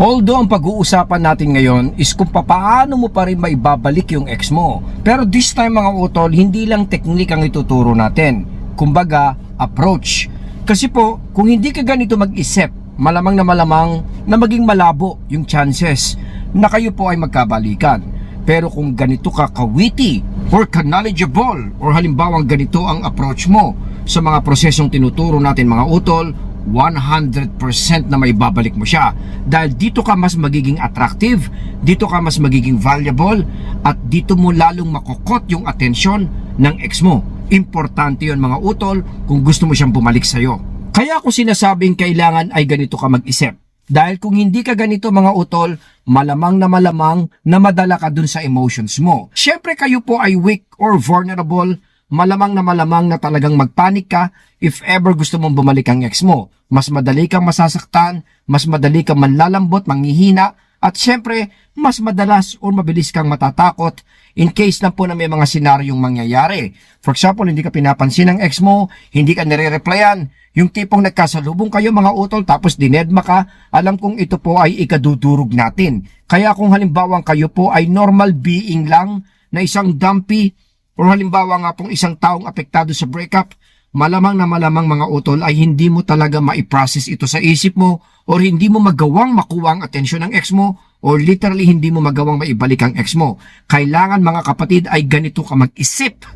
Although ang pag-uusapan natin ngayon is kung paano mo pa rin maibabalik yung ex mo. Pero this time mga utol, hindi lang teknik ang ituturo natin. Kumbaga, approach. Kasi po, kung hindi ka ganito mag-isip, malamang na malamang na maging malabo yung chances na kayo po ay magkabalikan. Pero kung ganito ka kawiti or ka-knowledgeable or halimbawa ganito ang approach mo sa mga prosesong tinuturo natin mga utol, 100% na may babalik mo siya. Dahil dito ka mas magiging attractive, dito ka mas magiging valuable, at dito mo lalong makukot yung atensyon ng ex mo. Importante yon mga utol kung gusto mo siyang bumalik sa'yo. Kaya ako sinasabing kailangan ay ganito ka mag-isip. Dahil kung hindi ka ganito mga utol, malamang na malamang na madala ka dun sa emotions mo. Siyempre kayo po ay weak or vulnerable, malamang na malamang na talagang magpanik ka if ever gusto mong bumalik ang ex mo. Mas madali kang masasaktan, mas madali kang manlalambot, manghihina, at syempre, mas madalas o mabilis kang matatakot in case na po na may mga senaryong mangyayari. For example, hindi ka pinapansin ng ex mo, hindi ka nire-replyan, yung tipong nagkasalubong kayo mga utol tapos dinedma ka, alam kong ito po ay ikadudurog natin. Kaya kung halimbawa kayo po ay normal being lang na isang dumpy or halimbawa nga pong isang taong apektado sa breakup, malamang na malamang mga utol ay hindi mo talaga maiprocess ito sa isip mo or hindi mo magawang makuha ang atensyon ng ex mo or literally hindi mo magawang maibalik ang ex mo. Kailangan mga kapatid ay ganito ka mag-isip.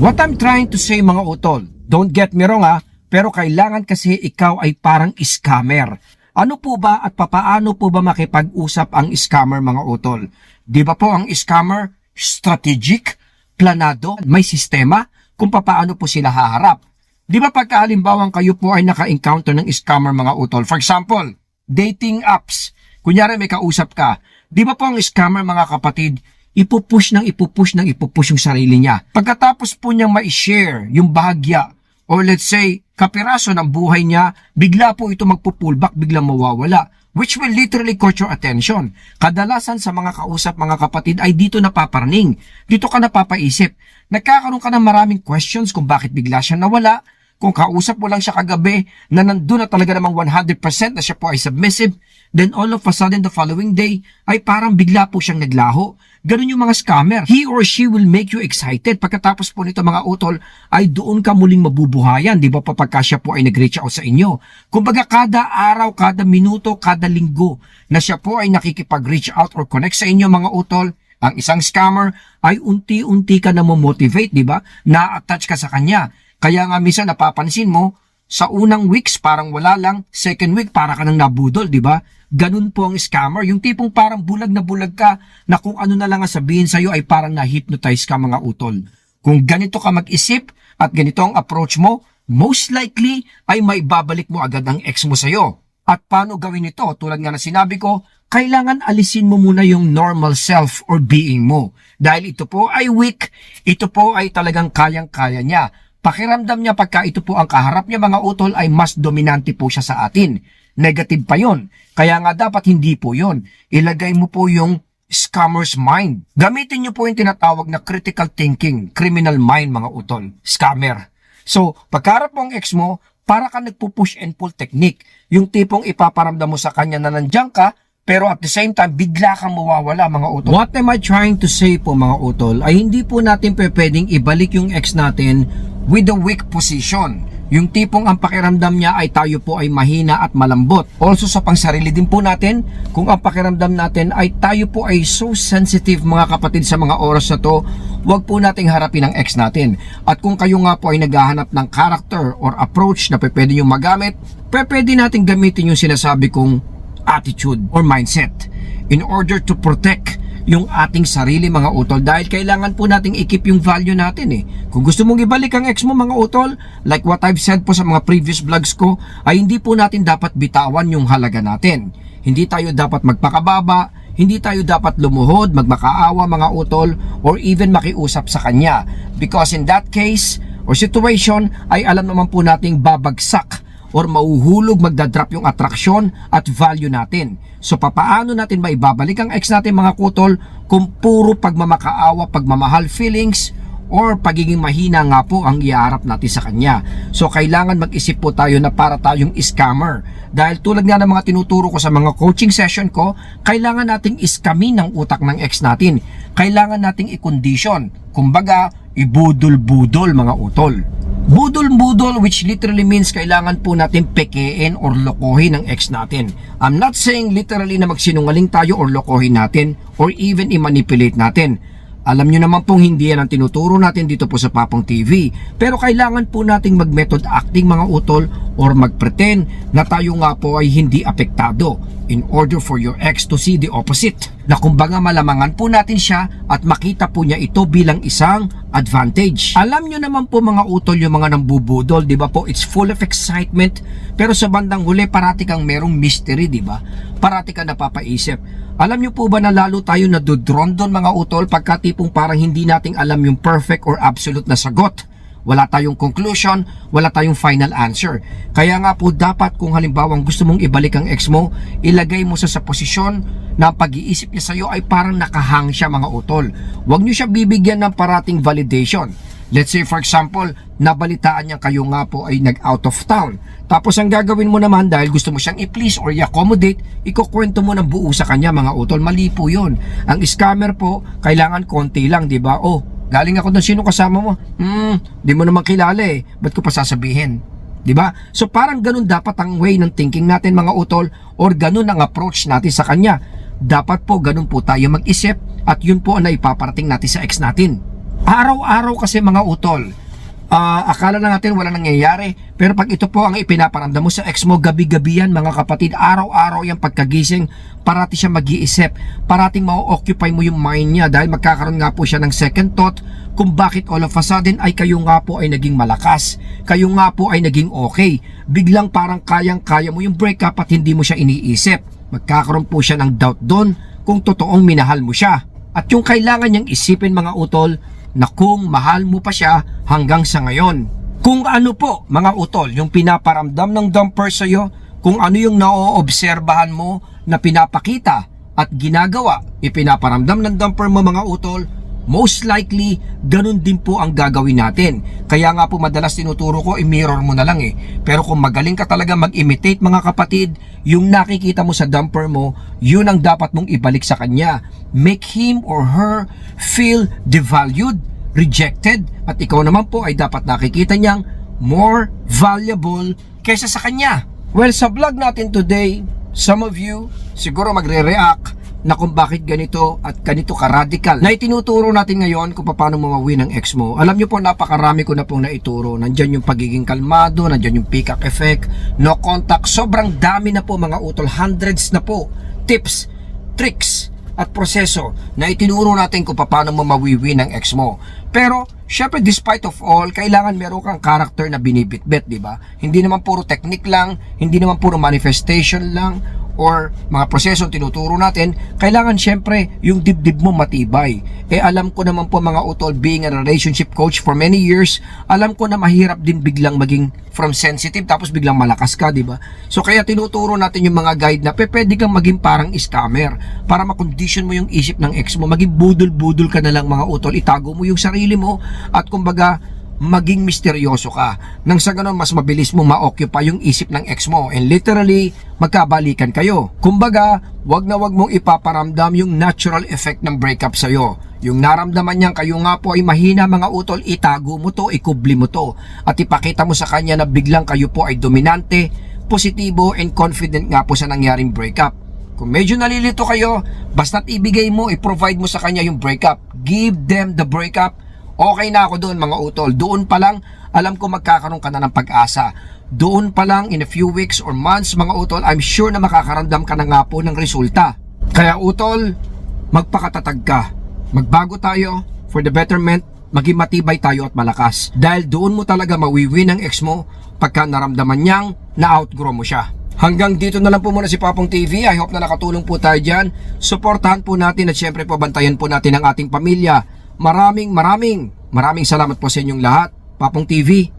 What I'm trying to say mga utol, don't get me wrong ha, pero kailangan kasi ikaw ay parang scammer. Ano po ba at papaano po ba makipag-usap ang scammer mga utol? Di ba po ang scammer strategic, planado, may sistema kung papaano po sila haharap? Di ba pagka halimbawang kayo po ay naka-encounter ng scammer mga utol? For example, dating apps. Kunyari may kausap ka. Di ba po ang scammer mga kapatid, ipupush ng ipupush ng ipupush yung sarili niya. Pagkatapos po niyang ma-share yung bahagya or let's say kapiraso ng buhay niya, bigla po ito magpo-pullback, biglang mawawala which will literally caught your attention. Kadalasan sa mga kausap mga kapatid ay dito napaparning. Dito ka napapaisip. Nagkakaroon ka ng maraming questions kung bakit bigla siya nawala, kung kausap mo lang siya kagabi na nandun na talaga namang 100% na siya po ay submissive, then all of a sudden the following day ay parang bigla po siyang naglaho. Ganun yung mga scammer. He or she will make you excited. Pagkatapos po nito mga utol, ay doon ka muling mabubuhayan. Di ba pa pagka siya po ay nag-reach out sa inyo. Kumbaga kada araw, kada minuto, kada linggo na siya po ay nakikipag-reach out or connect sa inyo mga utol, ang isang scammer ay unti-unti ka na motivate, di ba? Na-attach ka sa kanya. Kaya nga minsan napapansin mo, sa unang weeks parang wala lang, second week para ka nang nabudol, di ba? Ganun po ang scammer, yung tipong parang bulag na bulag ka na kung ano na lang ang sabihin sa'yo ay parang na-hypnotize ka mga utol. Kung ganito ka mag-isip at ganito ang approach mo, most likely ay may babalik mo agad ang ex mo sa'yo. At paano gawin ito? Tulad nga na sinabi ko, kailangan alisin mo muna yung normal self or being mo. Dahil ito po ay weak, ito po ay talagang kayang-kaya niya. Pakiramdam niya pagka ito po ang kaharap niya mga utol ay mas dominante po siya sa atin. Negative pa yon. Kaya nga dapat hindi po yon. Ilagay mo po yung scammer's mind. Gamitin niyo po yung tinatawag na critical thinking, criminal mind mga utol, scammer. So, pagkarap mo ang ex mo, para ka nagpo-push and pull technique. Yung tipong ipaparamdam mo sa kanya na nandiyan ka, pero at the same time, bigla kang mawawala mga utol. What am I trying to say po mga utol, ay hindi po natin pwedeng ibalik yung ex natin with a weak position. Yung tipong ang pakiramdam niya ay tayo po ay mahina at malambot. Also sa pangsarili din po natin, kung ang pakiramdam natin ay tayo po ay so sensitive mga kapatid sa mga oras na to, wag po nating harapin ang ex natin. At kung kayo nga po ay naghahanap ng character or approach na pe pwede nyo magamit, pe pwede natin gamitin yung sinasabi kong attitude or mindset in order to protect yung ating sarili mga utol dahil kailangan po nating i-keep yung value natin eh. Kung gusto mong ibalik ang ex mo mga utol, like what I've said po sa mga previous vlogs ko, ay hindi po natin dapat bitawan yung halaga natin. Hindi tayo dapat magpakababa, hindi tayo dapat lumuhod, magmakaawa mga utol, or even makiusap sa kanya. Because in that case or situation, ay alam naman po nating babagsak or mauhulog magdadrop yung atraksyon at value natin. So papaano natin maibabalik ang ex natin mga kutol kung puro pagmamakaawa, pagmamahal feelings or pagiging mahina nga po ang iaharap natin sa kanya. So kailangan mag-isip po tayo na para tayong scammer. Dahil tulad nga ng mga tinuturo ko sa mga coaching session ko, kailangan nating iskamin ng utak ng ex natin. Kailangan nating i-condition. Kumbaga, ibudol-budol mga utol. Budol-budol which literally means kailangan po natin pekein or lokohin ng ex natin. I'm not saying literally na magsinungaling tayo or lokohin natin or even i-manipulate natin. Alam nyo naman pong hindi yan ang tinuturo natin dito po sa Papong TV. Pero kailangan po nating mag-method acting mga utol or mag-pretend na tayo nga po ay hindi apektado in order for your ex to see the opposite. Na kumbaga malamangan po natin siya at makita po niya ito bilang isang advantage. Alam nyo naman po mga utol yung mga nambubudol, di ba po? It's full of excitement. Pero sa bandang huli, parati kang merong mystery, di ba? Parati ka napapaisip. Alam nyo po ba na lalo tayo nadodron doon mga utol pagka tipong parang hindi nating alam yung perfect or absolute na sagot. Wala tayong conclusion, wala tayong final answer. Kaya nga po dapat kung halimbawa gusto mong ibalik ang ex mo, ilagay mo sa sa posisyon na pag-iisip niya sa'yo ay parang nakahang siya mga utol. Huwag nyo siya bibigyan ng parating validation. Let's say for example, nabalitaan niya kayo nga po ay nag-out of town. Tapos ang gagawin mo naman dahil gusto mo siyang i-please or i-accommodate, ikukwento mo ng buo sa kanya mga utol. Mali po yun. Ang scammer po, kailangan konti lang, di ba? Oh, galing ako doon, sino kasama mo? Hmm, di mo naman kilala eh. Ba't ko pa sasabihin? Di ba? So parang ganun dapat ang way ng thinking natin mga utol or ganun ang approach natin sa kanya. Dapat po ganun po tayo mag-isip at yun po ang naipaparating natin sa ex natin. Araw-araw kasi mga utol, ah, akala na natin wala nangyayari. Pero pag ito po ang ipinaparamdam mo sa ex mo, gabi-gabi yan mga kapatid, araw-araw yung pagkagising, parati siya mag-iisip, parating ma-occupy mo yung mind niya dahil magkakaroon nga po siya ng second thought kung bakit all of a sudden ay kayo nga po ay naging malakas, kayo nga po ay naging okay. Biglang parang kayang-kaya mo yung breakup at hindi mo siya iniisip. Magkakaroon po siya ng doubt doon kung totoong minahal mo siya. At yung kailangan niyang isipin mga utol, na kung mahal mo pa siya hanggang sa ngayon. Kung ano po, mga utol, yung pinaparamdam ng dumper sa'yo, kung ano yung naoobserbahan mo na pinapakita at ginagawa, ipinaparamdam ng dumper mo mga utol, most likely, ganun din po ang gagawin natin. Kaya nga po madalas tinuturo ko, i-mirror mo na lang eh. Pero kung magaling ka talaga mag-imitate mga kapatid, yung nakikita mo sa dumper mo, yun ang dapat mong ibalik sa kanya. Make him or her feel devalued, rejected, at ikaw naman po ay dapat nakikita niyang more valuable kaysa sa kanya. Well, sa vlog natin today, some of you siguro magre-react na kung bakit ganito at ganito ka-radical na itinuturo natin ngayon kung paano mamawi ng ex mo. Alam nyo po, napakarami ko na pong naituro. Nandyan yung pagiging kalmado, nandyan yung peacock effect, no contact. Sobrang dami na po mga utol, hundreds na po. Tips, tricks, at proseso na itinuro natin kung paano mamawiwi ng ex mo. Pero, syempre despite of all, kailangan meron kang character na binibitbit, di ba? Hindi naman puro technique lang, hindi naman puro manifestation lang, or mga prosesong tinuturo natin, kailangan syempre yung dibdib mo matibay. Eh alam ko naman po mga utol, being a relationship coach for many years, alam ko na mahirap din biglang maging from sensitive tapos biglang malakas ka, di ba? So kaya tinuturo natin yung mga guide na pe, pwede kang maging parang scammer para makondisyon mo yung isip ng ex mo, maging budol-budol ka na lang mga utol, itago mo yung sarili mo at kumbaga maging misteryoso ka. Nang sa ganun, mas mabilis mo ma-occupy yung isip ng ex mo and literally, magkabalikan kayo. Kumbaga, wag na wag mong ipaparamdam yung natural effect ng breakup sa'yo. Yung naramdaman niyang kayo nga po ay mahina mga utol, itago mo to, ikubli mo to. At ipakita mo sa kanya na biglang kayo po ay dominante, positibo and confident nga po sa nangyaring breakup. Kung medyo nalilito kayo, basta't ibigay mo, i-provide mo sa kanya yung breakup. Give them the breakup okay na ako doon mga utol. Doon pa lang, alam ko magkakaroon ka na ng pag-asa. Doon pa lang, in a few weeks or months mga utol, I'm sure na makakaramdam ka na nga po ng resulta. Kaya utol, magpakatatag ka. Magbago tayo for the betterment, maging matibay tayo at malakas. Dahil doon mo talaga mawiwi ng ex mo pagka naramdaman niyang na-outgrow mo siya. Hanggang dito na lang po muna si Papong TV. I hope na nakatulong po tayo dyan. Suportahan po natin at syempre po bantayan po natin ang ating pamilya. Maraming maraming maraming salamat po sa inyong lahat. Papong TV,